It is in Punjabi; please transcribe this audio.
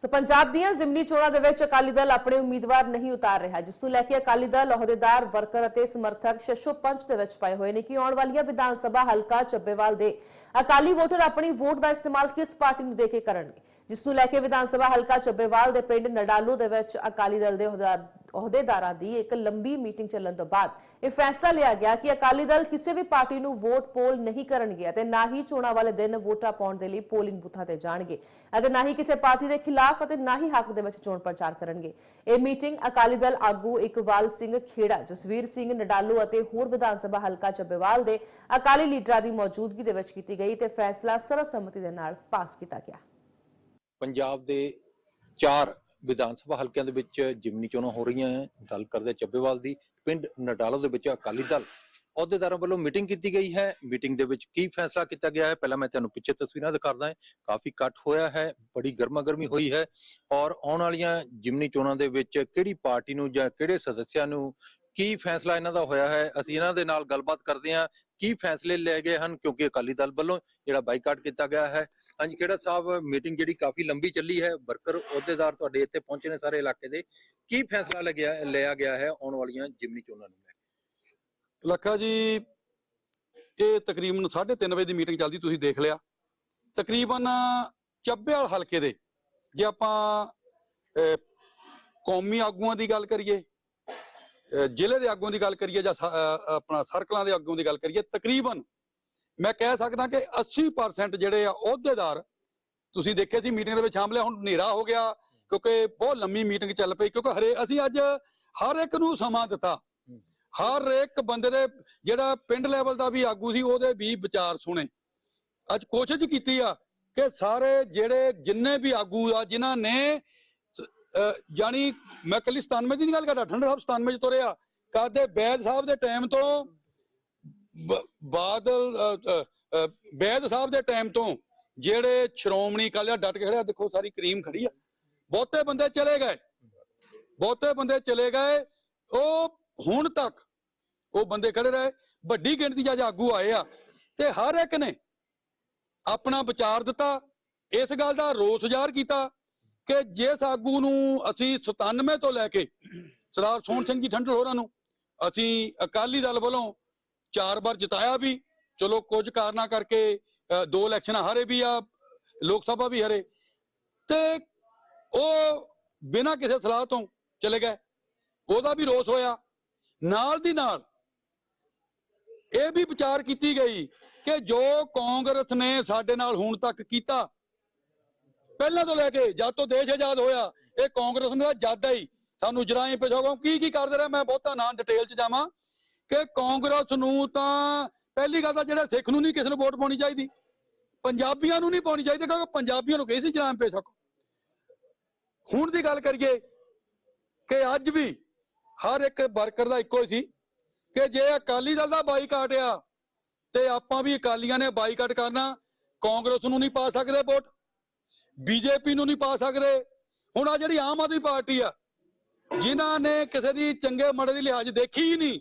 ਸੋ ਪੰਜਾਬ ਦੀਆਂ ਜ਼ਿਮਨੀ ਚੋਣਾਂ ਦੇ ਵਿੱਚ ਅਕਾਲੀ ਦਲ ਆਪਣੇ ਉਮੀਦਵਾਰ ਨਹੀਂ ਉਤਾਰ ਰਿਹਾ। ਜਿਸ ਨੂੰ ਲੈ ਕੇ ਅਕਾਲੀ ਦਲ ਅਹੁਦੇਦਾਰ, ਵਰਕਰ ਅਤੇ ਸਮਰਥਕ ਸ਼ਸ਼ੋ ਪੰਚ ਦੇ ਵਿੱਚ ਪਏ ਹੋਏ ਨੇ ਕਿ ਆਉਣ ਵਾਲੀਆਂ ਵਿਧਾਨ ਸਭਾ ਹਲਕਾ ਚੱਬੇਵਾਲ ਦੇ ਅਕਾਲੀ ਵੋਟਰ ਆਪਣੀ ਵੋਟ ਦਾ ਇਸਤੇਮਾਲ ਕਿਸ ਪਾਰਟੀ ਨੂੰ ਦੇ ਕੇ ਕਰਨਗੇ? ਜਿਸ ਨੂੰ ਲੈ ਕੇ ਵਿਧਾਨ ਸਭਾ ਹਲਕਾ ਚੱਬੇਵਾਲ ਦੇ ਪਿੰਡ ਨਡਾਲੂ ਦੇ ਵਿੱਚ ਅਕਾਲੀ ਦਲ ਦੇ ਅਹੁਦਾ- ਅਹੁਦੇਦਾਰਾਂ ਦੀ ਇੱਕ ਲੰਬੀ ਮੀਟਿੰਗ ਚੱਲਣ ਤੋਂ ਬਾਅਦ ਇਹ ਫੈਸਲਾ ਲਿਆ ਗਿਆ ਕਿ ਅਕਾਲੀ ਦਲ ਕਿਸੇ ਵੀ ਪਾਰਟੀ ਨੂੰ ਵੋਟ ਪੋਲ ਨਹੀਂ ਕਰਨਗੇ ਅਤੇ ਨਾ ਹੀ ਚੋਣਾਂ ਵਾਲੇ ਦਿਨ ਵੋਟਾਂ ਪਾਉਣ ਦੇ ਲਈ ਪੋਲਿੰਗ ਬੂਥਾਂ ਤੇ ਜਾਣਗੇ ਅਤੇ ਨਾ ਹੀ ਕਿਸੇ ਪਾਰਟੀ ਦੇ ਖਿਲਾਫ ਅਤੇ ਨਾ ਹੀ ਹੱਕ ਦੇ ਵਿੱਚ ਚੋਣ ਪ੍ਰਚਾਰ ਕਰਨਗੇ। ਇਹ ਮੀਟਿੰਗ ਅਕਾਲੀ ਦਲ ਆਗੂ ਇਕਬਾਲ ਸਿੰਘ ਖੇੜਾ, ਜਸਵੀਰ ਸਿੰਘ ਨਡਾਲੂ ਅਤੇ ਹੋਰ ਵਿਧਾਨ ਸਭਾ ਹਲਕਾ ਚੱਬੇਵਾਲ ਦੇ ਅਕਾਲੀ ਲੀਡਰਾਂ ਦੀ ਮੌਜੂਦਗੀ ਦੇ ਵਿੱਚ ਕੀਤੀ ਗਈ ਤੇ ਫੈਸਲਾ ਸਰਬਸੰਮਤੀ ਦੇ ਨਾਲ ਪਾਸ ਕੀਤਾ ਗਿਆ। ਪੰਜਾਬ ਦੇ ਚਾਰ ਵਿਧਾਨ ਸਭਾ ਹਲਕਿਆਂ ਦੇ ਵਿੱਚ ਜਿਮਨੀ ਚੋਣਾਂ ਹੋ ਰਹੀਆਂ ਹੈ। ਗੱਲ ਕਰਦੇ ਚੱਬੇਵਾਲ ਦੀ। ਪਿੰਡ ਨਟਾਲੋ ਦੇ ਵਿੱਚ ਅਕਾਲੀ ਦਲ ਅਹੁਦੇਦਾਰਾਂ ਵੱਲੋਂ ਮੀਟਿੰਗ ਕੀਤੀ ਗਈ ਹੈ। ਮੀਟਿੰਗ ਦੇ ਵਿੱਚ ਕੀ ਫੈਸਲਾ ਕੀਤਾ ਗਿਆ ਹੈ? ਪਹਿਲਾਂ ਮੈਂ ਤੁਹਾਨੂੰ ਪਿੱਛੇ ਤਸਵੀਰਾਂ ਦਿਖਾਉਂਦਾ ਹਾਂ। ਕਾਫੀ ਇਕੱਠ ਹੋਇਆ ਹੈ। ਬੜੀ ਗਰਮਾ ਗਰਮੀ ਹੋਈ ਹੈ। ਔਰ ਆਉਣ ਵਾਲੀਆਂ ਜਿਮਨੀ ਚੋਣਾਂ ਦੇ ਵਿੱਚ ਕਿਹੜੀ ਪਾਰਟੀ ਨੂੰ ਜਾਂ ਕਿਹੜੇ ਸਦੱਸਿਆਂ ਨੂੰ ਕੀ ਫੈਸਲਾ ਇਹਨਾਂ ਦਾ ਹੋਇਆ ਹੈ? ਅਸੀਂ ਇਹਨਾਂ ਦੇ ਨਾਲ ਗੱਲਬਾਤ ਕਰਦੇ ਹਾਂ। ਕੀ ਫੈਸਲੇ ਲਏ ਗਏ ਹਨ? ਕਿਉਂਕਿ ਅਕਾਲੀ ਦਲ ਵੱਲੋਂ ਜਿਹੜਾ ਬਾਈਕਾਟ ਕੀਤਾ ਗਿਆ ਹੈ। ਹਾਂਜੀ, ਕਿਹੜਾ ਸਾਹਿਬ, ਮੀਟਿੰਗ ਜਿਹੜੀ ਕਾਫੀ ਲੰਬੀ ਚੱਲੀ ਹੈ। ਵਰਕਰ ਅਹੁਦੇਦਾਰ ਤੁਹਾਡੇ ਇੱਥੇ ਪਹੁੰਚੇ ਨੇ ਸਾਰੇ ਇਲਾਕੇ ਦੇ। ਕੀ ਫੈਸਲਾ ਲੱਗਿਆ, ਲਿਆ ਗਿਆ ਹੈ ਆਉਣ ਵਾਲੀਆਂ ਜਿਮਨੀ ਚੋਣਾਂ ਨੂੰ ਲੈ ਕੇ? ਲੱਖਾ ਜੀ, ਇਹ ਤਕਰੀਬਨ 3:30 ਵਜੇ ਦੀ ਮੀਟਿੰਗ ਚੱਲਦੀ, ਤੁਸੀਂ ਦੇਖ ਲਿਆ। ਤਕਰੀਬਨ ਚੱਬੇਵਾਲ ਹਲਕੇ ਦੇ, ਜੇ ਆਪਾਂ ਕੌਮੀ ਆਗੂਆਂ ਦੀ ਗੱਲ ਕਰੀਏ ਜ਼ਿਲ੍ਹੇ ਦੇ ਆਗੂਆਂ ਦੀ ਗੱਲ ਕਰੀਏ ਜਾਂ ਆਪਣਾ ਸਰਕਲਾਂ ਦੇ ਆਗੂਆਂ ਦੀ ਗੱਲ ਕਰੀਏ, ਤਕਰੀਬਨ ਮੈਂ ਕਹਿ ਸਕਦਾ ਕਿ 80% ਜਿਹੜੇ ਆ ਅਹੁਦੇਦਾਰ ਤੁਸੀਂ ਦੇਖੇ ਸੀ ਮੀਟਿੰਗ ਦੇ ਵਿੱਚ ਸ਼ਾਮਲ ਹੁਣ ਹਨੇਰਾ ਹੋ ਗਿਆ ਕਿਉਂਕਿ ਬਹੁਤ ਲੰਮੀ ਮੀਟਿੰਗ ਚੱਲ ਪਈ ਕਿਉਂਕਿ ਹਰੇ, ਅਸੀਂ ਅੱਜ ਹਰ ਇੱਕ ਨੂੰ ਸਮਾਂ ਦਿੱਤਾ। ਹਰ ਇੱਕ ਬੰਦੇ ਦੇ ਜਿਹੜਾ ਪਿੰਡ ਲੈਵਲ ਦਾ ਵੀ ਆਗੂ ਸੀ, ਉਹਦੇ ਵੀ ਵਿਚਾਰ ਸੁਣੇ। ਅੱਜ ਕੋਸ਼ਿਸ਼ ਕੀਤੀ ਆ ਕਿ ਸਾਰੇ ਜਿਹੜੇ ਜਿੰਨੇ ਵੀ ਆਗੂ ਆ, ਜਿਨ੍ਹਾਂ ਨੇ ਸ- ਅਹ ਜਾਣੀ ਮੈਂ ਕੱਲੀ 97 ਦੀ ਨਹੀਂ ਗੱਲ ਕਰਦਾ, ਠੰਡਾ ਸਾਹਿਬ 97 ਚ ਤੁਰਿਆ। ਕਾਦੇ ਬੈਦ ਸਾਹਿਬ ਦੇ ਟਾਈਮ ਤੋਂ ਬਾਦਲ ਬੈਦ ਸਾਹਿਬ ਦੇ ਟਾਈਮ ਤੋਂ ਜਿਹੜੇ ਸ਼੍ਰੋਮਣੀ ਅਕਾਲੀ ਦਲ ਡਟ ਕੇ ਖੜਿਆ ਦੇਖੋ ਸਾਰੀ ਕਰੀਮ ਖੜੀ ਆ। ਬਹੁਤੇ ਬੰਦੇ ਚਲੇ ਗਏ। ਬਹੁਤੇ ਬੰਦੇ ਚਲੇ ਗਏ। ਉਹ ਹੁਣ ਤੱਕ ਉਹ ਬੰਦੇ ਖੜੇ ਰਹੇ। ਵੱਡੀ ਗਿਣਤੀ 'ਚ ਅੱਜ ਆਗੂ ਆਏ ਆ। ਤੇ ਹਰ ਇੱਕ ਨੇ ਆਪਣਾ ਵਿਚਾਰ ਦਿੱਤਾ। ਇਸ ਗੱਲ ਦਾ ਰੋਸ ਜ਼ਾਹਰ ਕੀਤਾ। ਕਿ ਜਿਸ ਆਗੂ ਨੂੰ ਅਸੀਂ 97 ਤੋਂ ਲੈ ਕੇ ਸਰਦਾਰ ਸੋਹਣ ਸਿੰਘ ਜੀ ਠੰਡਲ ਹੋਰਾਂ ਨੂੰ ਅਸੀਂ ਅਕਾਲੀ ਦਲ ਵੱਲੋਂ ਚਾਰ ਵਾਰ ਜਿਤਾਇਆ ਵੀ, ਚਲੋ ਕੁਝ ਕਾਰਨਾਂ ਕਰਕੇ ਦੋ ਇਲੈਕਸ਼ਨਾਂ ਹਾਰੇ ਵੀ ਆ, ਲੋਕ ਸਭਾ ਵੀ ਹਾਰੇ। ਤੇ ਉਹ ਬਿਨਾਂ ਕਿਸੇ ਸਲਾਹ ਤੋਂ ਚਲੇ ਗਏ। ਉਹਦਾ ਵੀ ਰੋਸ ਹੋਇਆ। ਨਾਲ ਦੀ ਨਾਲ ਇਹ ਵੀ ਵਿਚਾਰ ਕੀਤੀ ਗਈ ਕਿ ਜੋ ਕਾਂਗਰਸ ਨੇ ਸਾਡੇ ਨਾਲ ਹੁਣ ਤੱਕ ਕੀਤਾ ਪਹਿਲਾਂ ਤੋਂ ਲੈ ਕੇ ਜਦ ਤੋਂ ਦੇਸ਼ ਆਜ਼ਾਦ ਹੋਇਆ, ਇਹ ਕਾਂਗਰਸ ਨੇ ਤਾਂ ਜਦ ਹੀ ਸਾਨੂੰ ਜਰਾਏ ਪਿਛੋਂ ਕੀ ਕੀ ਕਰਦੇ ਰਹੇ? ਮੈਂ ਬਹੁਤਾ ਨਾਂ ਡਿਟੇਲ ਚ ਜਾਵਾਂ ਕਿ ਕਾਂਗਰਸ ਨੂੰ ਤਾਂ ਪਹਿਲੀ ਗੱਲ ਤਾਂ ਜਿਹੜਾ ਸਿੱਖ ਨੂੰ ਨਹੀਂ ਕਿਸੇ ਨੂੰ ਵੋਟ ਪਾਉਣੀ ਚਾਹੀਦੀ। ਪੰਜਾਬੀਆਂ ਨੂੰ ਨਹੀਂ ਪਾਉਣੀ ਚਾਹੀਦੀ, ਕਿਉਂਕਿ ਪੰਜਾਬੀਆਂ ਨੂੰ ਕਹੀ ਸੀ ਜਰਾਮ ਪੇਸ਼ਕ ਹੁਣ ਦੀ ਗੱਲ ਕਰੀਏ ਕਿ ਅੱਜ ਵੀ ਹਰ ਇੱਕ ਵਰਕਰ ਦਾ ਇੱਕੋ ਹੀ ਸੀ ਕਿ ਜੇ ਅਕਾਲੀ ਦਲ ਦਾ ਬਾਈਕਾਟ ਆ, ਤੇ ਆਪਾਂ ਵੀ ਅਕਾਲੀਆਂ ਨੇ ਬਾਈਕਾਟ ਕਰਨਾ, ਕਾਂਗਰਸ ਨੂੰ ਨਹੀਂ ਪਾ ਸਕਦੇ ਵੋਟ। ਬੀਜੇਪੀ ਨੂੰ ਨਹੀਂ ਪਾ ਸਕਦੇ। ਹੁਣ ਆ ਜਿਹੜੀ ਆਮ ਆਦਮੀ ਪਾਰਟੀ ਆ, ਜਿਨ੍ਹਾਂ ਨੇ ਕਿਸੇ ਦੀ ਚੰਗੇ ਮਾੜੇ ਦੀ ਲਿਹਾਜ਼ ਦੇਖੀ ਹੀ ਨਹੀਂ